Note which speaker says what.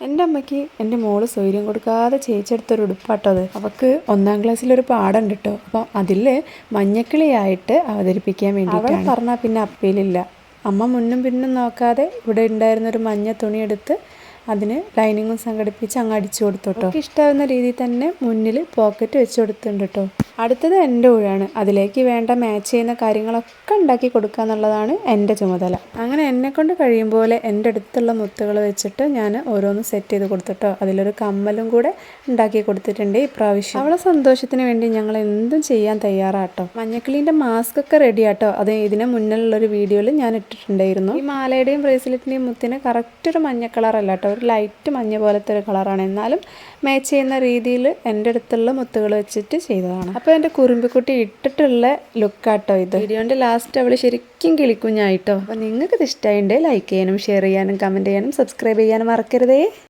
Speaker 1: എന്റെ അമ്മയ്ക്ക് എന്റെ മോൾ സ്വൈര്യം കൊടുക്കാതെ ചേച്ചെടുത്തൊരു ഉടുപ്പാട്ടോ അത്. അവൾക്ക് ഒന്നാം ക്ലാസ്സിലൊരു പാടുണ്ട് കേട്ടോ അപ്പോൾ അതിൽ മഞ്ഞക്കിളിയായിട്ട് അവതരിപ്പിക്കാൻ വേണ്ടി അവൾ പറഞ്ഞാൽ പിന്നെ അപ്പീലില്ല. അമ്മ മുന്നും പിന്നും നോക്കാതെ ഇവിടെ ഉണ്ടായിരുന്നൊരു മഞ്ഞ തുണിയെടുത്ത് അതിന് ലൈനിങ്ങും സംഘടിപ്പിച്ച് അങ്ങ് അടിച്ചു കൊടുത്തു കേട്ടോ ഇഷ്ടമാവുന്ന രീതിയിൽ തന്നെ മുന്നിൽ പോക്കറ്റ് വെച്ച് കൊടുത്തിട്ടുണ്ട് കേട്ടോ അടുത്തത് എന്റെ ഊഴാണ്. അതിലേക്ക് വേണ്ട മാച്ച് ചെയ്യുന്ന കാര്യങ്ങളൊക്കെ ഉണ്ടാക്കി കൊടുക്കുക എന്നുള്ളതാണ് എന്റെ ചുമതല. അങ്ങനെ എന്നെ കൊണ്ട് കഴിയും പോലെ എന്റെ അടുത്തുള്ള മുത്തുകൾ വെച്ചിട്ട് ഞാൻ ഓരോന്ന് സെറ്റ് ചെയ്ത് കൊടുത്തിട്ടോ. അതിലൊരു കമ്മലും കൂടെ ഉണ്ടാക്കി കൊടുത്തിട്ടുണ്ട് ഇപ്രാവശ്യം. അവളെ സന്തോഷത്തിന് വേണ്ടി ഞങ്ങൾ എന്തും ചെയ്യാൻ തയ്യാറാട്ടോ. മഞ്ഞക്കിളീന്റെ മാസ്ക് ഒക്കെ റെഡി ആട്ടോ. അത് ഇതിന് മുന്നിലുള്ളൊരു വീഡിയോയിൽ ഞാൻ ഇട്ടിട്ടുണ്ടായിരുന്നു. ഈ മാലയുടെയും ബ്രേസ്ലെറ്റിന്റെയും മുത്തിന് കറക്റ്റ് ഒരു മഞ്ഞ കളറല്ല കേട്ടോ. ഒരു ലൈറ്റ് മഞ്ഞ പോലത്തെ ഒരു കളറാണ് എന്നാലും മാച്ച് ചെയ്യുന്ന രീതിയിൽ എന്റെ അടുത്തുള്ള മുത്തുകൾ വെച്ചിട്ട് ചെയ്തതാണ്. അപ്പോൾ എന്റെ കുറുമ്പിക്കുട്ടി ഇട്ടിട്ടുള്ള ലുക്കാട്ടോ ഇത്. വീഡിയോന്റെ ലാസ്റ്റ് അവൾ ശരിക്കും കിളിക്കുഞ്ഞായിട്ടോ. അപ്പോൾ നിങ്ങൾക്ക് ഇത് ഇഷ്ടമായിട്ടുണ്ടെങ്കിൽ ലൈക്ക് ചെയ്യാനും ഷെയർ ചെയ്യാനും കമന്റ് ചെയ്യാനും സബ്സ്ക്രൈബ് ചെയ്യാനും മറക്കരുതേ.